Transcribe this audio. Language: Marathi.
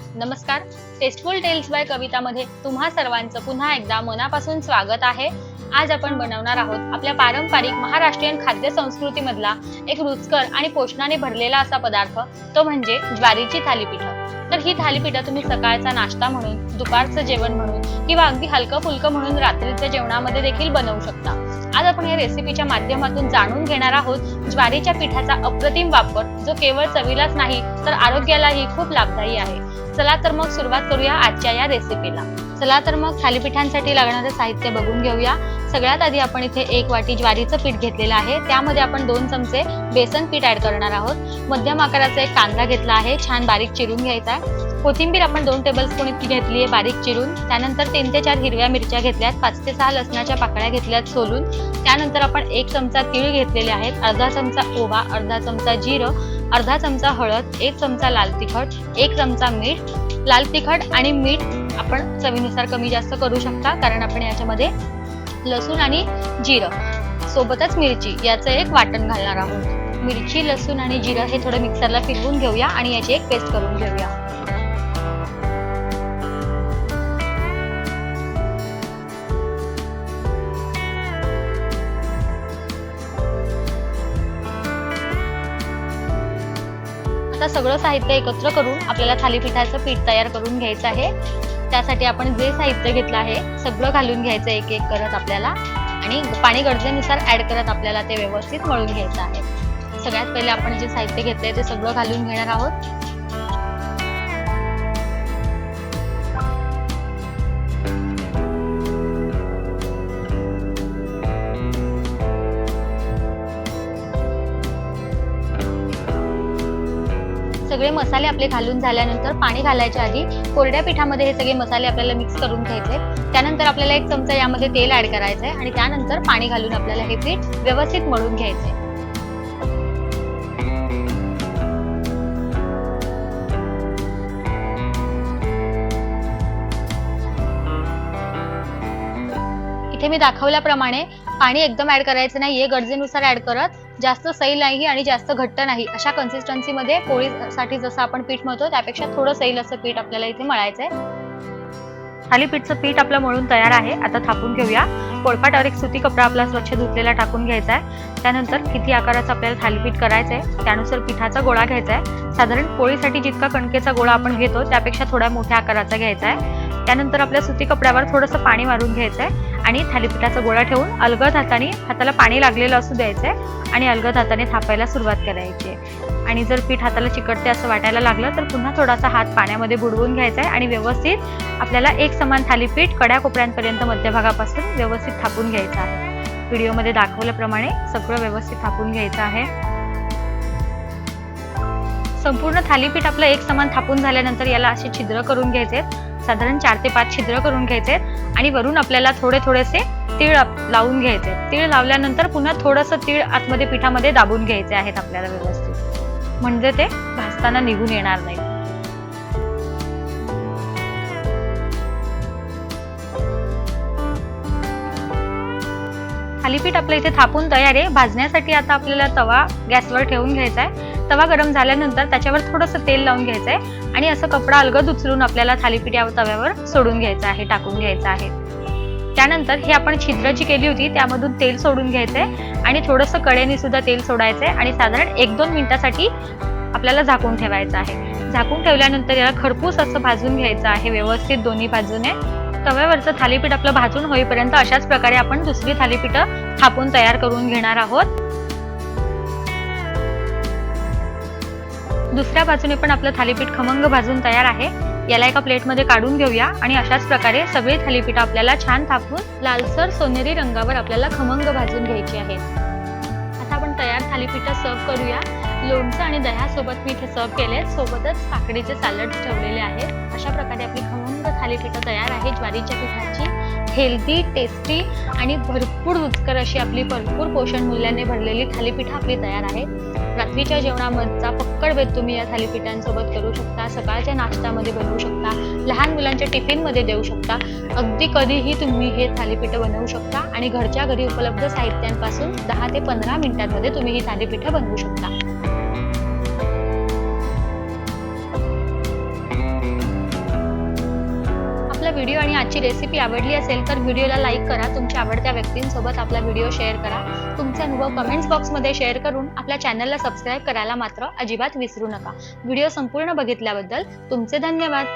नमस्कार. टेस्टफुल टेल्स बाय कवितामध्ये तुम्हा सर्वांचं पुन्हा एकदा मनापासून स्वागत आहे. आज आपण बनवणार आहोत आपल्या पारंपरिक महाराष्ट्रीयन खाद्य संस्कृतीमधला एक रुचकर आणि पोषणाने भरलेला असा पदार्थ. तो म्हणजे ज्वारीची थालीपीठ. तर ही थालीपीठं तुम्ही सकाळचा नाश्ता म्हणून दुपारचं जेवण म्हणून किंवा अगदी हलकं फुलकं म्हणून रात्रीच्या जेवणामध्ये देखील बनवू शकता. आज आपण या रेसिपीच्या माध्यमातून जाणून घेणार आहोत ज्वारीच्या पिठाचा अप्रतिम वापर जो केवळ चवीलाच नाही तर आरोग्यालाही खूप लाभदायी आहे. चला तर मग सुरुवात करूया आजच्या या रेसिपीला. चला तर मग थालीपीठांसाठी लागणारं साहित्य बघून घेऊया. सगळ्यात आधी आपण इथे एक वाटी ज्वारीचं पीठ घेतलेलं आहे. त्यामध्ये आपण दोन चमचे बेसन पीठ ऍड करणार आहोत. मध्यम आकाराचा एक कांदा घेतला आहे. छान बारीक चिरून घ्यायचा आहे. कोथिंबीर आपण दोन टेबलस्पून इतकी घेतली आहे बारीक चिरून. त्यानंतर तीन ते चार हिरव्या मिरच्या घेतल्यात. पाच ते सहा लसणाच्या पाकळ्या घेतल्यात सोलून. त्यानंतर आपण एक चमचा तीळ घेतलेले आहेत. अर्धा चमचा ओवा अर्धा चमचा जिरं अर्धा चमचा हळद एक चमचा लाल तिखट एक चमचा मीठ. लाल तिखट आणि मीठ आपण चवीनुसार कमी जास्त करू शकता कारण आपण याच्यामध्ये लसूण आणि जिरं. सोबतच मिरची याचं एक वाटण घालणार आहोत. मिरची लसूण आणि जिरं हे थोडं मिक्सरला फिरवून घेऊया आणि याची एक पेस्ट करून घेऊया. आता सगळं साहित्य एकत्र करून आपल्याला थालीपीठाचं पीठ तयार करून घ्यायचं आहे. त्यासाठी आपण जे साहित्य घेतलं आहे सगळं घालून घ्यायचं एक एक करत आपल्याला. आणि पाणी गरजेनुसार ऍड करत आपल्याला ते व्यवस्थित मळून घ्यायचं आहे. सगळ्यात पहिले आपण जे साहित्य घेतलंय ते सगळं घालून घेणार आहोत. सगळे मसाले आपले घालून झाल्यानंतर पाणी घालायच्या आधी कोरड्या पिठामध्ये हे सगळे मसाले आपल्याला मिक्स करून घ्यायचे. त्यानंतर आपल्याला एक चमचा यामध्ये तेल ऍड करायचं आहे आणि त्यानंतर पाणी घालून आपल्याला हे पीठ व्यवस्थित मळून घ्यायचे. इथे मी दाखवल्याप्रमाणे पाणी एकदम ऍड करायचं नाहीये गरजेनुसार ऍड करत जास्त सैल नाही आणि जास्त घट्ट नाही. अशा कन्सिस्टन्सीमध्ये पोळीसाठी जसं आपण पीठ मळतो त्यापेक्षा थोडं सैल असं पीठ आपल्याला इथे मळायचंय. थालीपीठचं पीठ आपलं मळून तयार आहे. आता थापून घेऊया. पोळपाटावर एक सुती कपडा आपला स्वच्छ धुतलेला टाकून घ्यायचा आहे त्यानंतर किती आकाराचं आपल्याला थालीपीठ करायचं आहे त्यानुसार पिठाचा गोळा घ्यायचा आहे साधारण पोळीसाठी जितका कणकेचा गोळा आपण घेतो त्यापेक्षा थोड्या मोठ्या आकाराचा घ्यायचा आहे त्यानंतर आपल्या सुती कपड्यावर थोडंसं पाणी मारून घ्यायचं आहे आणि थालीपीठाचा गोळा ठेवून अलगद हाताने हाताला पाणी लागलेलं असू द्यायचंय आणि अलगद हाताने थापायला सुरुवात करायची. आणि जर पीठ हाताला चिकटते असं वाटायला लागलं तर पुन्हा थोडासा हात पाण्यामध्ये बुडवून घ्यायचा आहे आणि व्यवस्थित आपल्याला एक समान थालीपीठ कड्या कोपऱ्यांपर्यंत मध्यभागापासून व्यवस्थित थापून घ्यायचं आहे. व्हिडिओमध्ये दाखवल्याप्रमाणे सगळं व्यवस्थित थापून घ्यायचं आहे. संपूर्ण थालीपीठ आपलं एक समान थापून झाल्यानंतर याला असे छिद्र करून घ्यायचे साधारण चार ते पाच छिद्र करून घ्यायचे आणि वरून आपल्याला थोडे थोडेसे तीळ लावून घ्यायचे तीळ लावल्यानंतर पुन्हा थोडंसं तीळ आतमध्ये पिठामध्ये दाबून घ्यायचे आहेत आपल्याला व्यवस्थित. म्हणजे ते भाजताना निघून येणार नाही थालीपीठ आपलं इथे थापून तयार आहे. भाजण्यासाठी आता आपल्याला तवा गॅसवर ठेवून घ्यायचा आहे. तवा गरम झाल्यानंतर त्याच्यावर थोडंसं तेल लावून घ्यायचं आहे. आणि असं कपडा अलगद उचलून आपल्याला थालीपीठ या तव्यावर सोडून घ्यायचं आहे टाकून घ्यायचं आहे. त्यानंतर हे आपण छिद्र जी केली होती त्यामधून तेल सोडून घ्यायचंय. आणि थोडंसं कडेने सुद्धा तेल सोडायचंय. आणि साधारण एक दोन मिनिटासाठी आपल्याला झाकून ठेवायचं आहे. झाकून ठेवल्यानंतर याला खरपूस असं भाजून घ्यायचं आहे व्यवस्थित दोन्ही बाजूने. तव्यावरचं थालीपीठ आपलं भाजून होईपर्यंत अशाच प्रकारे आपण दुसरी थालीपीठं थापून तयार करून घेणार आहोत. दुसऱ्या बाजूने पण आपलं थालीपीठ खमंग भाजून तयार आहे. याला एका प्लेटमध्ये काढून घेऊया आणि अशाच प्रकारे सगळी थालीपीठ आपल्याला छान थापून लालसर सोनेरी रंगावर आपल्याला खमंग भाजून घ्यायची आहेत आता आपण तयार थालीपीठ सर्व करूया. लोणचं आणि दह्यासोबत मी इथे सर्व केले सोबतच काकडीचे सॅलड ठेवलेले आहेत. अशा प्रकारे आपली खमंग थालीपीठं तयार आहे. ज्वारीच्या पिठाची. हेल्दी टेस्टी आणि भरपूर रुचकर अशी आपली भरपूर पोषण मूल्याने भरलेली थालीपीठं आपली तयार आहे. रात्रीच्या जेवणामधचा पक्कड वेध तुम्ही या थालीपीठांसोबत करू शकता. सकाळच्या नाश्त्यामध्ये बनवू शकता. लहान मुलांच्या टिफिनमध्ये देऊ शकता. अगदी कधीही तुम्ही हे थालीपीठं बनवू शकता. आणि घरच्या घरी उपलब्ध साहित्यांपासून दहा ते पंधरा मिनिटांमध्ये तुम्ही ही थालीपीठं बनवू शकता. व्हिडिओ आणि आजची रेसिपी आवडली असेल तर व्हिडिओला लाईक करा. तुमच्या आवडत्या व्यक्तींसोबत आपला व्हिडिओ शेअर करा. तुमचे अनुभव कमेंट्स बॉक्समध्ये शेअर करून आपल्या चॅनलला सबस्क्राईब करायला मात्र अजिबात विसरू नका. व्हिडिओ संपूर्ण बघितल्याबद्दल तुमचे धन्यवाद.